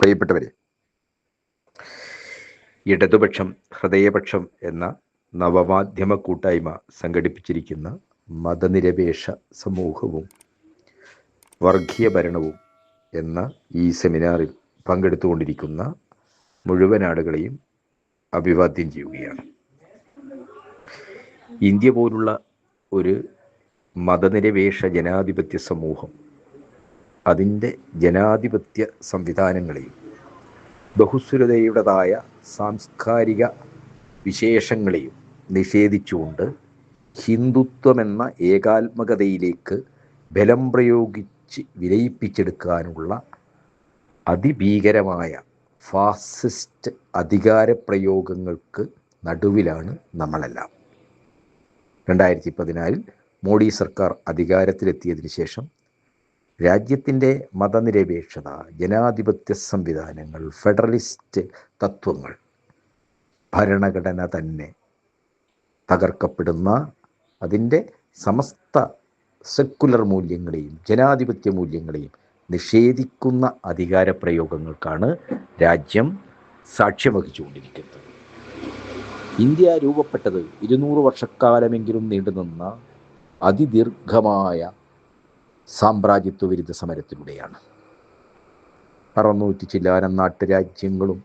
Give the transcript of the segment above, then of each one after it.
പ്രിയപ്പെട്ടവരെ ഇടതുപക്ഷം ഹൃദയപക്ഷം എന്ന നവമാധ്യമ കൂട്ടായ്മ സംഘടിപ്പിച്ചിരിക്കുന്ന മതനിരപേക്ഷ സമൂഹവും വർഗീയ ഭരണവും എന്ന ഈ സെമിനാറിൽ പങ്കെടുത്തുകൊണ്ടിരിക്കുന്ന മുഴുവൻ ആളുകളെയും അഭിവാദ്യം ചെയ്യുകയാണ്. ഇന്ത്യ പോലുള്ള ഒരു മതനിരപേക്ഷ ജനാധിപത്യ സമൂഹം അതിന്റെ ജനാധിപത്യ സംവിധാനങ്ങളെയും ബഹുസ്വരതയുടേതായ സാംസ്കാരിക വിശേഷങ്ങളെയും നിഷേധിച്ചുകൊണ്ട് ഹിന്ദുത്വമെന്ന ഏകാത്മകതയിലേക്ക് ബലം പ്രയോഗിച്ച് വിലയിപ്പിച്ചെടുക്കാനുള്ള അതിഭീകരമായ ഫാസിസ്റ്റ് അധികാര പ്രയോഗങ്ങൾക്ക് നടുവിലാണ് നമ്മളെല്ലാം. രണ്ടായിരത്തി പതിനാലിൽ മോഡി സർക്കാർ അധികാരത്തിലെത്തിയതിനു ശേഷം രാജ്യത്തിന്റെ മതനിരപേക്ഷത ജനാധിപത്യ സംവിധാനങ്ങൾ ഫെഡറലിസ്റ്റ് തത്വങ്ങൾ ഭരണഘടന തന്നെ തകർക്കപ്പെടുന്ന അതിന്റെ സമസ്ത സെക്കുലർ മൂല്യങ്ങളെയും ജനാധിപത്യ മൂല്യങ്ങളെയും നിഷേധിക്കുന്ന അധികാര പ്രയോഗങ്ങൾക്കാണ് രാജ്യം സാക്ഷ്യം വഹിച്ചുകൊണ്ടിരിക്കുന്നത് ഇന്ത്യ രൂപപ്പെട്ടത് ഇരുന്നൂറ് വർഷക്കാലമെങ്കിലും നീണ്ടുനിന്ന അതിദീർഘമായ സാമ്രാജ്യത്വ വിരുദ്ധ സമരത്തിലൂടെയാണ്. അറുന്നൂറ്റി ചില്ലാനം നാട്ടുരാജ്യങ്ങളും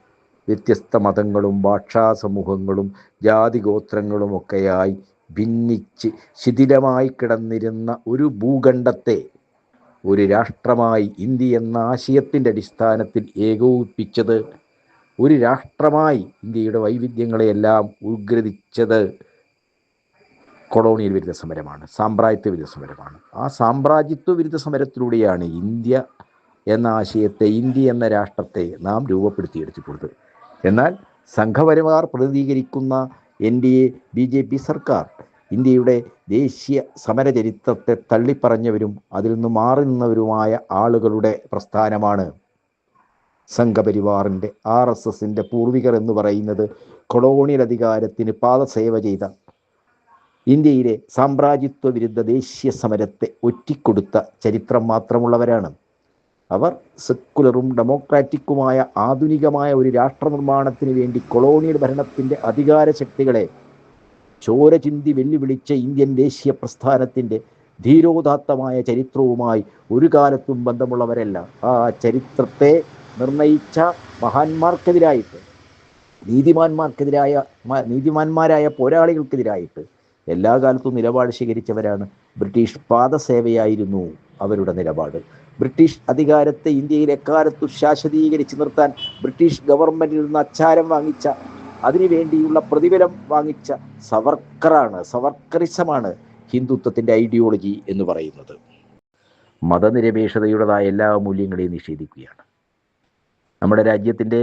വ്യത്യസ്ത മതങ്ങളും ഭാഷാ സമൂഹങ്ങളും ജാതി ഗോത്രങ്ങളും ഒക്കെയായി ഭിന്നിച്ച് ശിഥിലമായി കിടന്നിരുന്ന ഒരു ഭൂഖണ്ഡത്തെ ഒരു രാഷ്ട്രമായി ഇന്ത്യ എന്ന ആശയത്തിന്റെ അടിസ്ഥാനത്തിൽ ഏകോപിപ്പിച്ചത് ഒരു രാഷ്ട്രമായി ഇന്ത്യയുടെ വൈവിധ്യങ്ങളെയെല്ലാം ഉദ്ഗ്രഥിച്ചത് കൊളോണിയൽ വിരുദ്ധ സമരമാണ് സാമ്രാജ്യത്വ വിരുദ്ധ സമരമാണ് ആ സാമ്രാജ്യത്വ വിരുദ്ധ സമരത്തിലൂടെയാണ് ഇന്ത്യ എന്ന ആശയത്തെ ഇന്ത്യ എന്ന രാഷ്ട്രത്തെ നാം രൂപപ്പെടുത്തിയെടുത്തിട്ടുള്ളത്. എന്നാൽ സംഘപരിവാർ പ്രതിനിധീകരിക്കുന്ന N D A B J P സർക്കാർ ഇന്ത്യയുടെ ദേശീയ സമരചരിത്രത്തെ തള്ളിപ്പറഞ്ഞവരും അതിൽ നിന്ന് മാറി നിന്നവരുമായ ആളുകളുടെ പ്രസ്ഥാനമാണ് സംഘപരിവാറിന്റെ ആർ എസ് എസിന്റെ പൂർവികർ എന്ന് പറയുന്നത് കൊളോണിയൽ അധികാരത്തിന് പാദസേവ ചെയ്ത ഇന്ത്യയിലെ സാമ്രാജ്യത്വ വിരുദ്ധ ദേശീയ സമരത്തെ ഒറ്റിക്കൊടുത്ത ചരിത്രം മാത്രമുള്ളവരാണ്. അവർ സെക്കുലറും ഡെമോക്രാറ്റിക്കുമായ ആധുനികമായ ഒരു രാഷ്ട്ര നിർമ്മാണത്തിന് വേണ്ടി കൊളോണിയൽ ഭരണത്തിന്റെ അധികാര ശക്തികളെ ചോരചിന്തി വെല്ലുവിളിച്ച ഇന്ത്യൻ ദേശീയ പ്രസ്ഥാനത്തിന്റെ ധീരോദാത്തമായ ചരിത്രവുമായി ഒരു കാലത്തും ബന്ധമുള്ളവരല്ല. ആ ചരിത്രത്തെ നിർണയിച്ച മഹാന്മാർക്കെതിരായിട്ട് നീതിമാന്മാർക്കെതിരായ നീതിമാന്മാരായ പോരാളികൾക്കെതിരായിട്ട് എല്ലാ കാലത്തും നിലപാട് സ്വീകരിച്ചവരാണ് ബ്രിട്ടീഷ് പാദസേവയായിരുന്നു അവരുടെ നിലപാട്. ബ്രിട്ടീഷ് അധികാരത്തെ ഇന്ത്യയിൽ എക്കാലത്തും ശാശ്വതീകരിച്ച് നിർത്താൻ ബ്രിട്ടീഷ് ഗവൺമെന്റിൽ നിന്ന് അച്ചാരം വാങ്ങിച്ച അതിനുവേണ്ടിയുള്ള പ്രതിഫലം വാങ്ങിച്ച സവർക്കറാണ് സവർക്കറിസമാണ് ഹിന്ദുത്വത്തിന്റെ ഐഡിയോളജി എന്ന് പറയുന്നത്. മതനിരപേക്ഷതയുടേതായ എല്ലാ മൂല്യങ്ങളെയും നിഷേധിക്കുകയാണ്. നമ്മുടെ രാജ്യത്തിന്റെ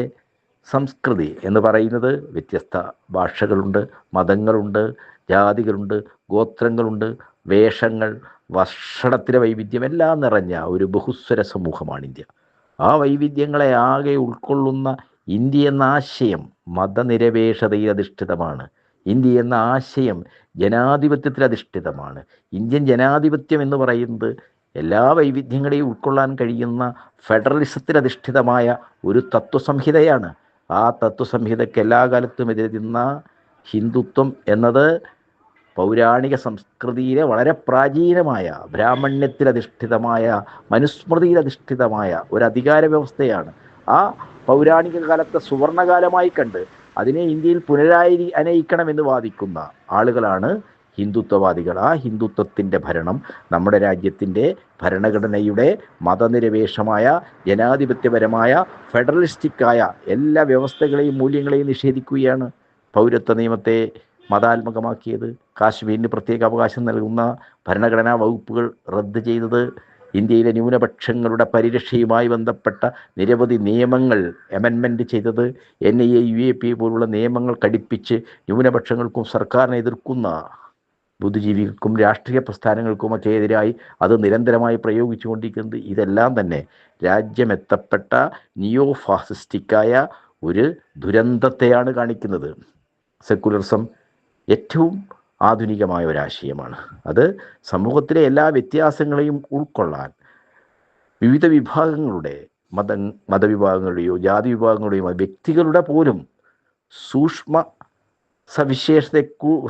സംസ്കൃതി എന്ന് പറയുന്നത് വ്യത്യസ്ത ഭാഷകളുണ്ട് മതങ്ങളുണ്ട് ജാതികളുണ്ട് ഗോത്രങ്ങളുണ്ട് വേഷങ്ങൾ ഭക്ഷണത്തിലെ വൈവിധ്യം എല്ലാം നിറഞ്ഞ ഒരു ബഹുസ്വര സമൂഹമാണ് ഇന്ത്യ. ആ വൈവിധ്യങ്ങളെ ആകെ ഉൾക്കൊള്ളുന്ന ഇന്ത്യ എന്ന ആശയം മതനിരപേക്ഷതയിൽ അധിഷ്ഠിതമാണ്. ഇന്ത്യ എന്ന ആശയം ജനാധിപത്യത്തിൽ അധിഷ്ഠിതമാണ്. ഇന്ത്യൻ ജനാധിപത്യം എന്ന് പറയുന്നത് എല്ലാ വൈവിധ്യങ്ങളെയും ഉൾക്കൊള്ളാൻ കഴിയുന്ന ഫെഡറലിസത്തിൽ അധിഷ്ഠിതമായ ഒരു തത്വസംഹിതയാണ്. ആ തത്വസംഹിതയ്ക്ക് എല്ലാ കാലത്തും എതിരെ നിന്ന ഹിന്ദുത്വം എന്നത് പൗരാണിക സംസ്കൃതിയിലെ വളരെ പ്രാചീനമായ മനുസ്മൃതിയിൽ അധിഷ്ഠിതമായ ഒരു അധികാര വ്യവസ്ഥയാണ്. ആ പൗരാണിക കാലത്തെ സുവർണകാലമായി കണ്ട് അതിനെ ഇന്ത്യയിൽ പുനരായി അനയിക്കണമെന്ന് വാദിക്കുന്ന ആളുകളാണ് ഹിന്ദുത്വവാദികൾ ആ ഹിന്ദുത്വത്തിന്റെ ഭരണം നമ്മുടെ രാജ്യത്തിന്റെ ഭരണഘടനയുടെ മതനിരപേക്ഷമായ ജനാധിപത്യപരമായ ഫെഡറലിസ്റ്റിക്കായ എല്ലാ വ്യവസ്ഥകളെയും മൂല്യങ്ങളെയും നിഷേധിക്കുകയാണ്. പൗരത്വ നിയമത്തെ മതാത്മകമാക്കിയത് കാശ്മീരിന് പ്രത്യേക അവകാശം നൽകുന്ന ഭരണഘടനാ വകുപ്പുകൾ റദ്ദ് ചെയ്തത് ഇന്ത്യയിലെ ന്യൂനപക്ഷങ്ങളുടെ പരിരക്ഷയുമായി ബന്ധപ്പെട്ട നിരവധി നിയമങ്ങൾ അമെൻമെന്റ് ചെയ്തത് N I A U A P പോലുള്ള നിയമങ്ങൾ കടിപ്പിച്ച് ന്യൂനപക്ഷങ്ങൾക്കും സർക്കാരിനെ എതിർക്കുന്ന ബുദ്ധിജീവികൾക്കും രാഷ്ട്രീയ പ്രസ്ഥാനങ്ങൾക്കുമൊക്കെ എതിരായി അത് നിരന്തരമായി പ്രയോഗിച്ചുകൊണ്ടിരിക്കുന്നത് ഇതെല്ലാം തന്നെ രാജ്യമെത്തപ്പെട്ട നിയോ ഫാസിസ്റ്റിക്കായ ഒരു ദുരന്തത്തെയാണ് കാണിക്കുന്നത്. സെക്കുലറിസം ഏറ്റവും ആധുനികമായ ഒരാശയമാണ് അത് സമൂഹത്തിലെ എല്ലാ വ്യത്യാസങ്ങളെയും ഉൾക്കൊള്ളാൻ വിവിധ വിഭാഗങ്ങളുടെ മത മതവിഭാഗങ്ങളുടെയോ ജാതി വിഭാഗങ്ങളുടെയോ വ്യക്തികളുടെ പോലും സൂക്ഷ്മ സവിശേഷത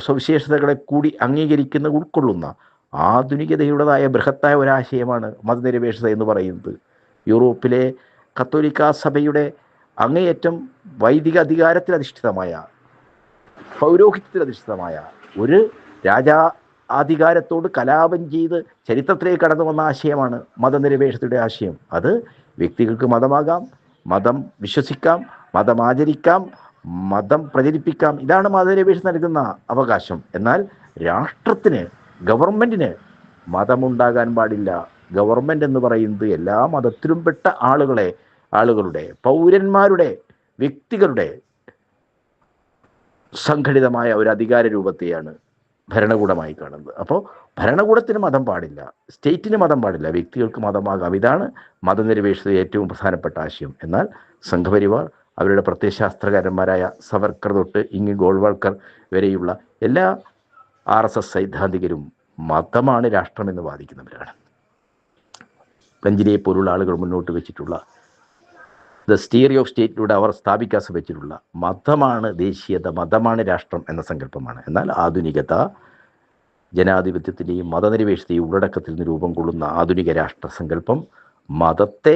സവിശേഷതകളെ കൂടി അംഗീകരിക്കുന്ന ഉൾക്കൊള്ളുന്ന ആധുനികതയുടേതായ ബൃഹത്തായ ഒരാശയമാണ് മതനിരപേക്ഷത എന്ന് പറയുന്നത്. യൂറോപ്പിലെ കത്തോലിക്ക സഭയുടെ അങ്ങേയറ്റം വൈദിക അധികാരത്തിൽ അധിഷ്ഠിതമായ പൗരോഹിത്യത്തിൽ അധിഷ്ഠിതമായ ഒരു രാജാ അധികാരത്തോട് കലാപം ചെയ്ത് ചരിത്രത്തിലേക്ക് കടന്നു വന്ന ആശയമാണ് മതനിരപേക്ഷതയുടെ ആശയം. അത് വ്യക്തികൾക്ക് മതമാകാം മതം വിശ്വസിക്കാം മതം ആചരിക്കാം മതം പ്രചരിപ്പിക്കാം. ഇതാണ് മതനിരപേക്ഷ നൽകുന്ന അവകാശം. എന്നാൽ രാഷ്ട്രത്തിന് ഗവൺമെന്റിന് മതമുണ്ടാകാൻ പാടില്ല. ഗവൺമെന്റ് എന്ന് പറയുന്നത് എല്ലാ മതത്തിലും പെട്ട ആളുകളെ ആളുകളുടെ പൗരന്മാരുടെ വ്യക്തികളുടെ സംഘടിതമായ ഒരു അധികാര രൂപത്തെയാണ് ഭരണകൂടമായി കാണുന്നത്. അപ്പോൾ ഭരണകൂടത്തിന് മതം പാടില്ല. സ്റ്റേറ്റിന് മതം പാടില്ല. വ്യക്തികൾക്ക് മതമാകാം. ഇതാണ് മതനിരപേക്ഷത ഏറ്റവും പ്രധാനപ്പെട്ട ആശയം. എന്നാൽ സംഘപരിവാർ അവരുടെ പ്രത്യയശാസ്ത്രകാരന്മാരായ സവർക്കർ തൊട്ട് ഇങ്ങ് ഗോൾവാൾക്കർ വരെയുള്ള എല്ലാ ആർ എസ് എസ് സൈദ്ധാന്തികരും മതമാണ് രാഷ്ട്രമെന്ന് വാദിക്കുന്നവരാണ്. പ്ലഞ്ചിനെ പോലുള്ള ആളുകൾ മുന്നോട്ട് വെച്ചിട്ടുള്ള ദ സ്റ്റിയറി ഓഫ് സ്റ്റേറ്റിലൂടെ അവർ സ്ഥാപിക്കാൻ ശ്രമിച്ചിട്ടുള്ള മതമാണ് ദേശീയത മതമാണ് രാഷ്ട്രം എന്ന സങ്കല്പമാണ്. എന്നാൽ ആധുനികത ജനാധിപത്യത്തിന്റെയും മതനിരപേക്ഷതയും ഉള്ളടക്കത്തിൽ നിന്ന് രൂപം കൊള്ളുന്ന ആധുനിക രാഷ്ട്ര സങ്കല്പം മതത്തെ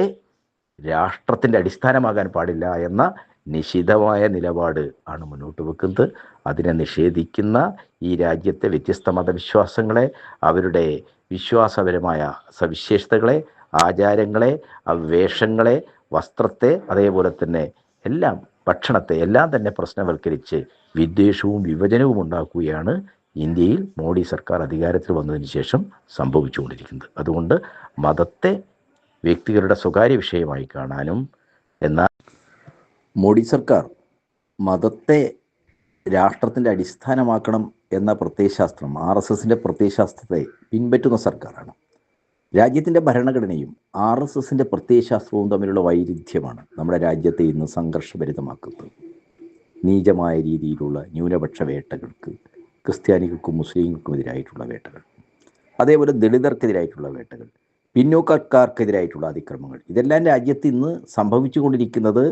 രാഷ്ട്രത്തിന്റെ അടിസ്ഥാനമാകാൻ പാടില്ല എന്ന നിശിതമായ നിലപാട് ആണ് മുന്നോട്ട് വെക്കുന്നത്. അതിനെ നിഷേധിക്കുന്ന ഈ രാജ്യത്തെ വ്യത്യസ്ത മതവിശ്വാസങ്ങളെ അവരുടെ വിശ്വാസപരമായ സവിശേഷതകളെ ആചാരങ്ങളെ വേഷങ്ങളെ വസ്ത്രത്തെ അതേപോലെ തന്നെ എല്ലാം ഭക്ഷണത്തെ എല്ലാം തന്നെ പ്രശ്നവൽക്കരിച്ച് വിദ്വേഷവും വിഭജനവും ഉണ്ടാക്കുകയാണ് ഇന്ത്യയിൽ മോഡി സർക്കാർ അധികാരത്തിൽ വന്നതിന് ശേഷം സംഭവിച്ചുകൊണ്ടിരിക്കുന്നത്. അതുകൊണ്ട് മതത്തെ വ്യക്തികളുടെ സ്വകാര്യ വിഷയമായി കാണാനും എന്നാൽ മോഡി സർക്കാർ മതത്തെ രാഷ്ട്രത്തിന്റെ അടിസ്ഥാനമാക്കണം എന്ന പ്രത്യയശാസ്ത്രം ആർ എസ് എസിന്റെ പ്രത്യയശാസ്ത്രത്തെ പിൻപറ്റുന്ന സർക്കാരാണ്. രാജ്യത്തിന്റെ ഭരണഘടനയും ആർ എസ് എസിന്റെ പ്രത്യയശാസ്ത്രവും തമ്മിലുള്ള വൈരുദ്ധ്യമാണ് നമ്മുടെ രാജ്യത്തെ ഇന്ന് സംഘർഷഭരിതമാക്കുന്നത്. നീചമായ രീതിയിലുള്ള ന്യൂനപക്ഷ വേട്ടകൾക്ക് ക്രിസ്ത്യാനികൾക്കും മുസ്ലിങ്ങൾക്കും എതിരായിട്ടുള്ള വേട്ടകൾ അതേപോലെ ദളിതർക്കെതിരായിട്ടുള്ള വേട്ടകൾ പിന്നോക്കക്കാർക്കെതിരായിട്ടുള്ള അതിക്രമങ്ങൾ. ഇതെല്ലാം രാജ്യത്ത് ഇന്ന് സംഭവിച്ചുകൊണ്ടിരിക്കുന്നത്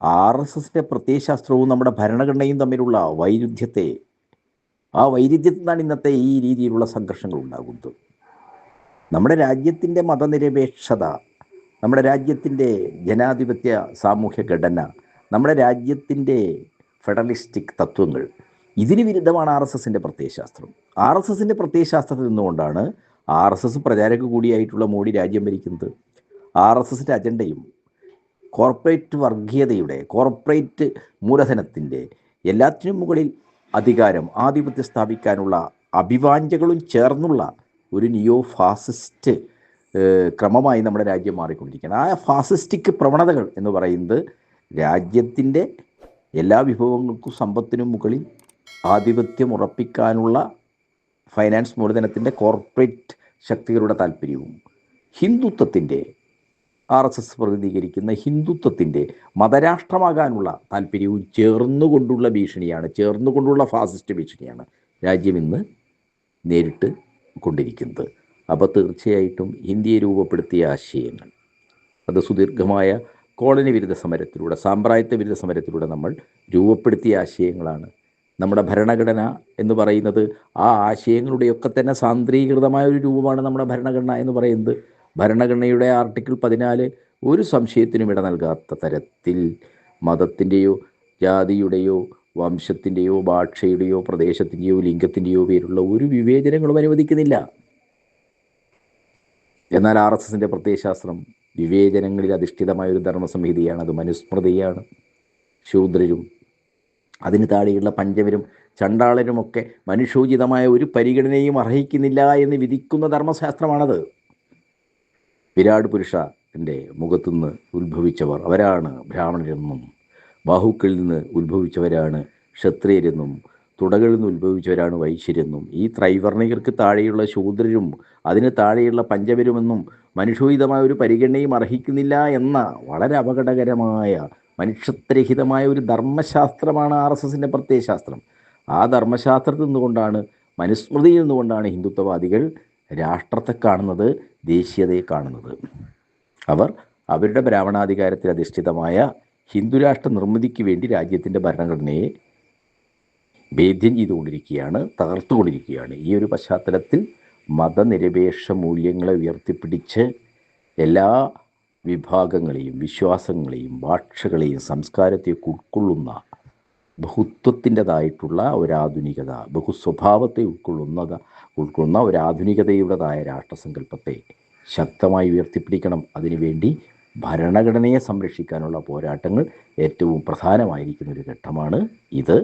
ആർ എസ് എസിന്റെ പ്രത്യയശാസ്ത്രവും നമ്മുടെ ഭരണഘടനയും തമ്മിലുള്ള വൈരുദ്ധ്യത്തെ ആ വൈരുദ്ധ്യത്തിൽ നിന്നാണ് ഇന്നത്തെ ഈ രീതിയിലുള്ള സംഘർഷങ്ങൾ ഉണ്ടാകുന്നത്. നമ്മുടെ രാജ്യത്തിന്റെ മതനിരപേക്ഷത നമ്മുടെ രാജ്യത്തിന്റെ ജനാധിപത്യ സാമൂഹ്യ ഘടന നമ്മുടെ രാജ്യത്തിന്റെ ഫെഡറലിസ്റ്റിക് തത്വങ്ങൾ ഇതിന് വിരുദ്ധമാണ് ആർ എസ് എസിന്റെ പ്രത്യയശാസ്ത്രം. ആർ എസ് എസിന്റെ പ്രത്യയശാസ്ത്രത്തിൽ നിന്നുകൊണ്ടാണ് ആർ എസ് എസ് പ്രചാരക കൂടിയായിട്ടുള്ള മോഡി രാജ്യം ഭരിക്കുന്നത്. ആർ എസ് എസിന്റെ അജണ്ടയും കോർപ്പറേറ്റ് വർഗീയതയുടെ കോർപ്പറേറ്റ് മൂലധനത്തിന്റെ എല്ലാത്തിനും മുകളിൽ അധികാരം ആധിപത്യം സ്ഥാപിക്കാനുള്ള അഭിവാഞ്ചകളും ചേർന്നുള്ള ഒരു നിയോ ഫാസിസ്റ്റ് ക്രമമായി നമ്മുടെ രാജ്യം മാറിക്കൊണ്ടിരിക്കുകയാണ്. ആ ഫാസിസ്റ്റിക് പ്രവണതകൾ എന്ന് പറയുന്നത് രാജ്യത്തിന്റെ എല്ലാ വിഭവങ്ങൾക്കും സമ്പത്തിനും മുകളിൽ ആധിപത്യം ഉറപ്പിക്കാനുള്ള ഫൈനാൻസ് മൂലധനത്തിന്റെ കോർപ്പറേറ്റ് ശക്തികളുടെ താല്പര്യവും. ഹിന്ദുത്വത്തിന്റെ ആർ എസ് എസ് പ്രതിനിധീകരിക്കുന്ന ഹിന്ദുത്വത്തിന്റെ മതരാഷ്ട്രമാകാനുള്ള താല്പര്യവും ചേർന്നുകൊണ്ടുള്ള ഭീഷണിയാണ് ചേർന്നുകൊണ്ടുള്ള ഫാസിസ്റ്റ് ഭീഷണിയാണ് രാജ്യം ഇന്ന് നേരിട്ട് കൊണ്ടിരിക്കുന്നത്. അപ്പോൾ തീർച്ചയായിട്ടും ഇന്ത്യയെ രൂപപ്പെടുത്തിയ ആശയങ്ങൾ അത് സുദീർഘമായ കോളനി വിരുദ്ധ സമരത്തിലൂടെ സാമ്പ്രായത്വ വിരുദ്ധ സമരത്തിലൂടെ നമ്മൾ രൂപപ്പെടുത്തിയ ആശയങ്ങളാണ് നമ്മുടെ ഭരണഘടന എന്ന് പറയുന്നത് ആ ആശയങ്ങളുടെയൊക്കെ തന്നെ സാന്ദ്രീകൃതമായ ഒരു രൂപമാണ് നമ്മുടെ ഭരണഘടന എന്ന് പറയുന്നത്. ഭരണഘടനയുടെ ആർട്ടിക്കിൾ പതിനാല് ഒരു സംശയത്തിനും ഇട നൽകാത്ത തരത്തിൽ മതത്തിന്റെയോ ജാതിയുടെയോ വംശത്തിന്റെയോ ഭാഷയുടെയോ പ്രദേശത്തിന്റെയോ ലിംഗത്തിന്റെയോ പേരുള്ള ഒരു വിവേചനങ്ങളും അനുവദിക്കുന്നില്ല. എന്നാൽ ആർ എസ് എസിന്റെ പ്രത്യയശാസ്ത്രം വിവേചനങ്ങളിൽ അധിഷ്ഠിതമായ ഒരു ധർമ്മസംഹിതയാണ്. അത് മനുസ്മൃതിയാണ്. ശൂദ്രരും അതിന് താഴെയുള്ള പഞ്ചവരും ചണ്ടാളരുമൊക്കെ മനുഷ്യോചിതമായ ഒരു പരിഗണനയും അർഹിക്കുന്നില്ല എന്ന് വിധിക്കുന്ന ധർമ്മശാസ്ത്രമാണത്. വിരാട് പുരുഷന്റെ മുഖത്തുനിന്ന് ഉത്ഭവിച്ചവർ അവരാണ് ബ്രാഹ്മണരെന്നും ബാഹുക്കളിൽ നിന്ന് ഉത്ഭവിച്ചവരാണ് ക്ഷത്രിയരെന്നും തുടകളിൽ നിന്ന് ഉത്ഭവിച്ചവരാണ് വൈശ്യരെന്നും ഈ ത്രൈവർണികർക്ക് താഴെയുള്ള ശൂദ്രരും അതിന് താഴെയുള്ള പഞ്ചവരുമെന്നും മനുഷ്യോചിതമായ ഒരു പരിഗണനയും അർഹിക്കുന്നില്ല എന്ന വളരെ അപകടകരമായ മനുഷ്യത്വരഹിതമായ ഒരു ധർമ്മശാസ്ത്രമാണ് ആർ എസ് എസിന്റെ പ്രത്യയശാസ്ത്രം ആ ധർമ്മശാസ്ത്രത്തിൽ നിന്നുകൊണ്ടാണ് മനുസ്മൃതിയിൽ നിന്നുകൊണ്ടാണ് ഹിന്ദുത്വവാദികൾ രാഷ്ട്രത്തെ കാണുന്നത് ദേശീയതയെ കാണുന്നത്. അവർ അവരുടെ ബ്രാഹ്മണാധികാരത്തിൽ അധിഷ്ഠിതമായ ഹിന്ദുരാഷ്ട്ര നിർമ്മിതിക്ക് വേണ്ടി രാജ്യത്തിന്റെ ഭരണഘടനയെ ഭേദ്യം ചെയ്തുകൊണ്ടിരിക്കുകയാണ് തകർത്തുകൊണ്ടിരിക്കുകയാണ്. ഈ ഒരു പശ്ചാത്തലത്തിൽ മതനിരപേക്ഷ മൂല്യങ്ങളെ ഉയർത്തിപ്പിടിച്ച് എല്ലാ വിഭാഗങ്ങളെയും വിശ്വാസങ്ങളെയും ഭാഷകളെയും സംസ്കാരത്തെയൊക്കെ ഉൾക്കൊള്ളുന്ന ബഹുത്വത്തിന്റെതായിട്ടുള്ള ഒരാധുനികത ബഹുസ്വഭാവത്തെ ഉൾക്കൊള്ളുന്നത് ഉൾക്കൊള്ളുന്ന ഒരാധുനികതയുടേതായ രാഷ്ട്രസങ്കല്പത്തെ ശക്തമായി ഉയർത്തിപ്പിടിക്കണം. അതിനുവേണ്ടി ഭരണഘടനയെ സംരക്ഷിക്കാനുള്ള പോരാട്ടങ്ങൾ ഏറ്റവും പ്രധാനമായിരിക്കുന്ന ഒരു ഘട്ടമാണ് ഇത്.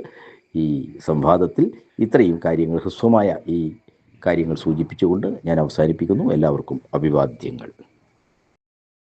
ഈ സംവാദത്തിൽ ഇത്രയും കാര്യങ്ങൾ ഹ്രസ്വമായ ഈ കാര്യങ്ങൾ സൂചിപ്പിച്ചുകൊണ്ട് ഞാൻ അവസാനിപ്പിക്കുന്നു. എല്ലാവർക്കും അഭിവാദ്യങ്ങൾ.